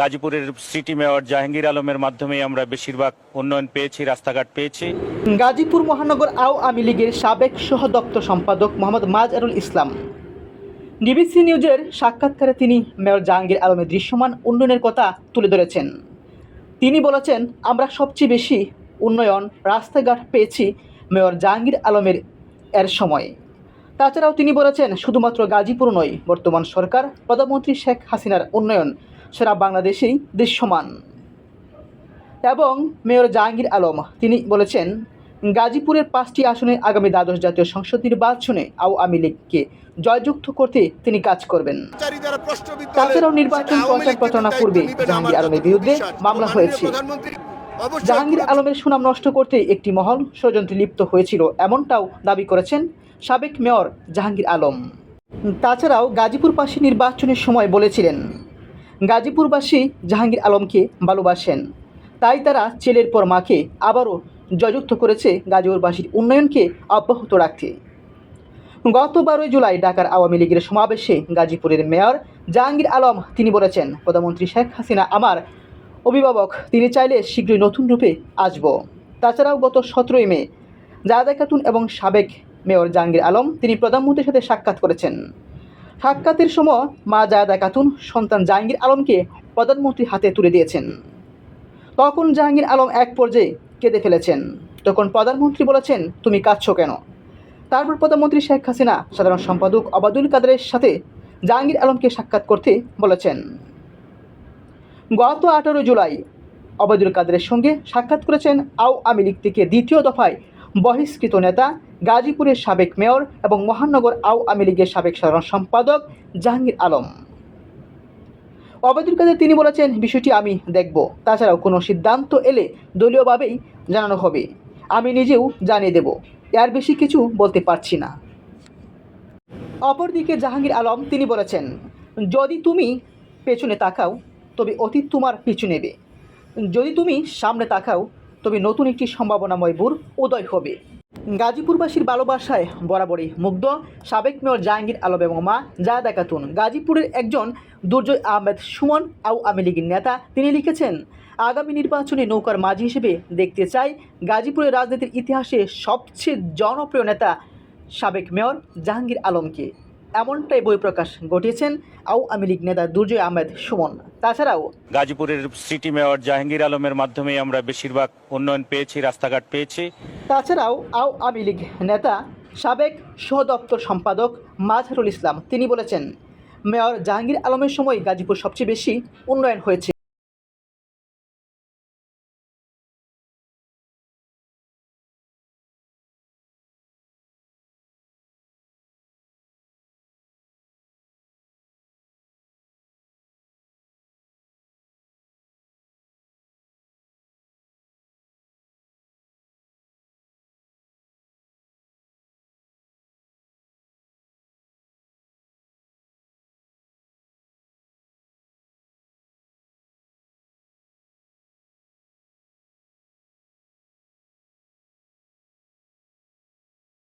গাজীপুরের city mayor Jahangir আলমের মাধ্যমে আমরা বেশিরভাগ উন্নয়ন পেয়েছি, রাস্তাঘাট পেয়েছি। গাজীপুর মহানগর আওয়ামী লীগের সাবেক সহ দপ্তর সম্পাদক মোহাম্মদ মাজআরুল ইসলাম। ডিবিসি নিউজের সাক্ষাৎকারে তিনি মেয়র জাহাঙ্গীর আলমের দৃশ্যমান উন্নয়নের কথা তুলে ধরেছেন। তিনি বলেছেন, আমরা সবচেয়ে বেশি উন্নয়ন রাস্তাঘাট পেয়েছি মেয়র জাহাঙ্গীর আলমের এর সময়। তাছাড়াও তিনি বলেছেন, শুধুমাত্র গাজীপুর নয়, বর্তমান সরকার, প্রধানমন্ত্রী শেখ হাসিনার উন্নয়ন সারা বাংলাদেশেই দৃশ্যমান এবং মেয়র জাহাঙ্গীর আলম তিনি বলেছেন গাজীপুরের পাঁচটি আসনে আগামী দ্বাদশ জাতীয় সংসদ নির্বাচনে আওয়ামী লীগকে জয়যুক্ত করতে তিনি কাজ করবেন। তাছাড়াও নির্বাচন প্রচার প্রচারণা পূর্বে জাহাঙ্গীর আলমের বিরুদ্ধে মামলা হয়েছে। জাহাঙ্গীর আলমের সুনাম নষ্ট করতে একটি মহল ষড়যন্ত্রে লিপ্ত হয়েছিল এমনটাও দাবি করেছেন সাবেক মেয়র জাহাঙ্গীর আলম। তাছাড়াও গাজীপুর পাশে নির্বাচনের সময় বলেছিলেন গাজীপুরবাসী জাহাঙ্গীর আলমকে ভালোবাসেন। তাই তারা ছেলের পর মাকে আবারও জয়যুক্ত করেছে গাজীপুরবাসীর উন্নয়নকে অব্যাহত রাখতে। গত বারোই জুলাই ঢাকার আওয়ামী লীগের সমাবেশে গাজীপুরের মেয়র জাহাঙ্গীর আলম তিনি বলেছেন, প্রধানমন্ত্রী শেখ হাসিনা আমার অভিভাবক, তিনি চাইলে শীঘ্রই নতুন রূপে আসব। তাছাড়াও গত সতেরোই মে জায়দা খাতুন এবং সাবেক মেয়র জাহাঙ্গীর আলম তিনি প্রধানমন্ত্রীর সাথে সাক্ষাৎ করেছেন। সাক্ষাতের সময় মা জায়দা খাতুন সন্তান জাহাঙ্গীর আলমকে প্রধানমন্ত্রীর হাতে তুলে দিয়েছেন। তখন জাহাঙ্গীর আলম এক পর্যায়ে কেঁদে ফেলেছেন। তখন প্রধানমন্ত্রী বলেছেন, তুমি কাঁদছো কেন? তারপর প্রধানমন্ত্রী শেখ হাসিনা, সাধারণ সম্পাদক অবাদুল কাদেরের সাথে জাহাঙ্গীর আলমকে সাক্ষাৎ করতে বলেছেন। গত আঠারো জুলাই অবাদুল কাদেরের সঙ্গে সাক্ষাৎ করেছেন আওয়ামী লীগ থেকে দ্বিতীয় দফায় বহিষ্কৃত নেতা, গাজীপুরের সাবেক মেয়র এবং মহানগর আওয়ামী লীগের সাবেক সাধারণ সম্পাদক জাহাঙ্গীর আলম। অবাদুল কাদের তিনি বলেছেন, বিষয়টি আমি দেখব। তাছাড়াও কোনো সিদ্ধান্ত এলে দলীয়ভাবেই জানানো হবে। আমি নিজেও জানিয়ে দেব। এর বেশি কিছু বলতে পারছি না। অপরদিকে জাহাঙ্গীর আলম তিনি বলেছেন, যদি তুমি পেছনে তাকাও, তবে অতীত তোমার পিছু নেবে। যদি তুমি সামনে তাকাও তবে নতুন একটি সম্ভাবনাময় বুর উদয় হবে। গাজীপুরবাসীর ভালোবাসায় বরাবরই মুগ্ধ সাবেক মেয়র জাহাঙ্গীর আলম এবং মা জায়দা খাতুন। গাজীপুরের একজন দুর্জয় আহমেদ সুমন আওয়ামী লীগের নেতা, তিনি লিখেছেন, আগামী নির্বাচনে নৌকার মাঝি হিসেবে দেখতে চাই গাজীপুরের রাজনীতির ইতিহাসে সবচেয়ে জনপ্রিয় নেতা সাবেক মেয়র জাহাঙ্গীর আলমকে। এমনটাই বই প্রকাশ ঘটিয়েছেন আওয়ামী লীগ নেতা দুর্জয় আহমেদ সুমন। তাছাড়াও গাজীপুরের সিটি মেয়র জাহাঙ্গীর আলমের মাধ্যমে আমরা বেশিরভাগ উন্নয়ন পেয়েছি রাস্তাঘাট পেয়েছি। তাছাড়াও আওয়ামী লীগ নেতা সাবেক সহ দপ্তর সম্পাদক মাজহারুল ইসলাম তিনি বলেছেন মেয়র জাহাঙ্গীর আলমের সময় গাজীপুর সবচেয়ে বেশি উন্নয়ন হয়েছে।